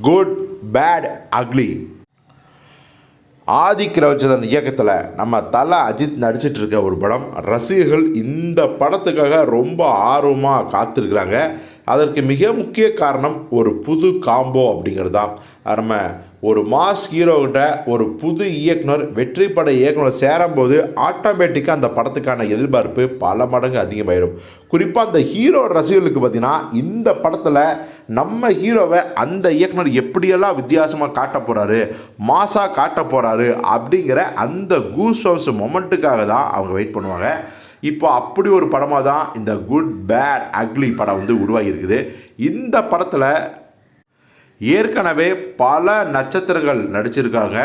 Good bad ugly Adhik Ravichandran இயக்கத்தில் நம்ம தலை அஜித் நடிச்சிட்டு இருக்க ஒரு படம். ரசிகர்கள் இந்த படத்துக்காக ரொம்ப ஆர்வமாக காத்திருக்கிறாங்க. அதற்கு மிக முக்கிய காரணம் ஒரு புது காம்போ அப்படிங்கிறது தான். நம்ம ஒரு மாஸ் ஹீரோக்கிட்ட ஒரு புது இயக்குனர் வெற்றி பட இயக்குனர் சேரும்போது ஆட்டோமேட்டிக்காக அந்த படத்துக்கான எதிர்பார்ப்பு பல மடங்கு அதிகமாயிடும் குறிப்பாக அந்த ஹீரோ ரசிகர்களுக்கு பார்த்திங்கன்னா இந்த படத்தில் நம்ம ஹீரோவை அந்த இயக்குனர் எப்படியெல்லாம் வித்தியாசமாக காட்ட போகிறாரு மாசாக காட்ட போகிறாரு அப்படிங்கிற அந்த கூஸ் ஹவுஸ் மொமெண்ட்டுக்காக தான் அவங்க வெயிட் பண்ணுவாங்க. இப்போ அப்படி ஒரு படமாக தான் இந்த குட் பேட் அக்லி படம் வந்து உருவாகி இருக்குது. இந்த படத்தில் ஏற்கனவே பல நட்சத்திரங்கள் நடிச்சிருக்காங்க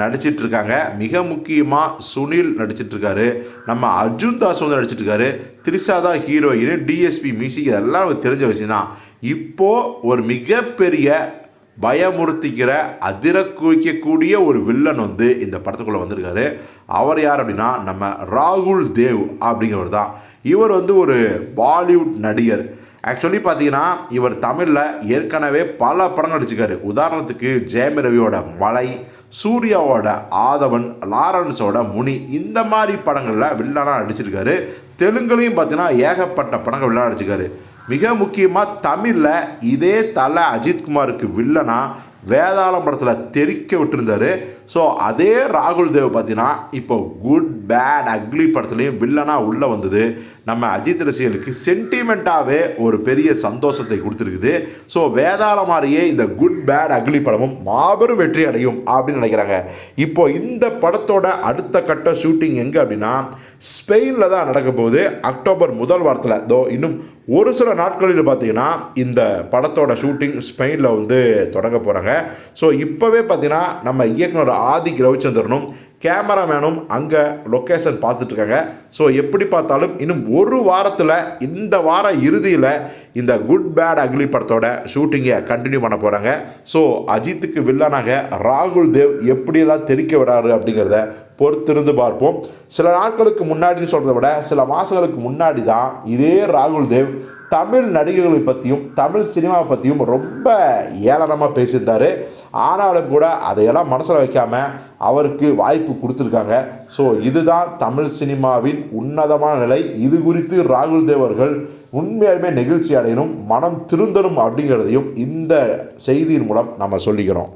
நடிச்சிட்ருக்காங்க. மிக முக்கியமாக சுனில் நடிச்சிட்ருக்காரு. நம்ம அர்ஜுன் தாஸ் வந்து நடிச்சிட்டு இருக்காரு த்ரிஷா தான் ஹீரோயின் டிஎஸ்பி மியூசிக் இதெல்லாம் தெரிஞ்ச விஷயம் தான் இப்போது ஒரு மிகப்பெரிய பயமுறுத்திக்கிற அதிர குவிக்கக்கூடிய ஒரு வில்லன் வந்து இந்த படத்துக்குள்ளே வந்திருக்காரு. அவர் யார் அப்படின்னா நம்ம ராகுல் தேவ் அப்படிங்கிறவர் தான். இவர் வந்து ஒரு பாலிவுட் நடிகர். ஆக்சுவலி பார்த்தீங்கன்னா இவர் தமிழில் ஏற்கனவே பல படம் நடிச்சிருக்காரு. உதாரணத்துக்கு ஜெயம் ரவியோட மலை சூர்யாவோட ஆதவன் லாரன்ஸோட முனி இந்த மாதிரி படங்களில் வில்லனாக நடிச்சிருக்காரு. தெலுங்குலையும் பார்த்தீங்கன்னா ஏகப்பட்ட படங்கள் வில்லனாக நடிச்சிருக்காரு. மிக முக்கியமாக தமிழில் இதே தலை அஜித்குமாருக்கு வில்லனா வேதாளம் படத்தில் தெறிக்க விட்டுருந்தாரு. ஸோ அதே ராகுல் தேவ் பார்த்தீங்கன்னா இப்போ குட் பேட் அக்லி படத்துலேயும் வில்லனாக உள்ளே வந்தது. நம்ம அஜித் ரசிகர்களுக்கு சென்டிமெண்ட்டாகவே ஒரு பெரிய சந்தோஷத்தை கொடுத்துருக்குது. ஸோ வேதாள மாதிரியே இந்த குட் பேட் அக்லி படமும் மாபெரும் வெற்றி அடையும் அப்படின்னு நினைக்கிறாங்க. இப்போ இந்த படத்தோட அடுத்த கட்ட ஷூட்டிங் எங்கே அப்படின்னா ஸ்பெயினில் தான் நடக்க போகுது. அக்டோபர் முதல் வாரத்தில் தோ இன்னும் ஒரு சில நாட்களில் பார்த்தீங்கன்னா இந்த படத்தோட ஷூட்டிங் ஸ்பெயினில் வந்து தொடங்க போகிறாங்க ஸோ இப்போவே பார்த்தீங்கன்னா நம்ம இயக்குனர் ஆதிக் ரவிச்சந்திரனும் கேமராமேனும் அங்கே லொக்கேஷன் பார்த்துட்ருக்காங்க. ஸோ எப்படி பார்த்தாலும் இன்னும் ஒரு வாரத்தில் இந்த வார இறுதியில் இந்த குட் பேட் அக்லி படத்தோட ஷூட்டிங்கை கண்டினியூ பண்ண போகிறாங்க ஸோ அஜித்துக்கு வில்லனாக ராகுல் தேவ் எப்படியெல்லாம் தெரிக்க விடாரு அப்படிங்கிறத பொறுத்திருந்து பார்ப்போம். சில நாட்களுக்கு முன்னாடின்னு சொல்கிறத விட சில மாதங்களுக்கு முன்னாடி தான் இதே ராகுல் தேவ் தமிழ் நடிகர்களை பற்றியும் தமிழ் சினிமாவை பற்றியும் ரொம்ப ஏளனமாக பேசியிருந்தார். ஆனாலும் கூட அதையெல்லாம் மனசில் வைக்காமல் அவருக்கு வாய்ப்பு கொடுத்துருக்காங்க. ஸோ இதுதான் தமிழ் சினிமாவின் உன்னதமான நிலை. இது குறித்து ராகுல் தேவர்கள் உண்மையாலுமே நெகிழ்ச்சி அடையணும் மனம் திருந்தணும் அப்படிங்கிறதையும் இந்த செய்தியின் மூலம் நம்ம சொல்லிக்கிறோம்.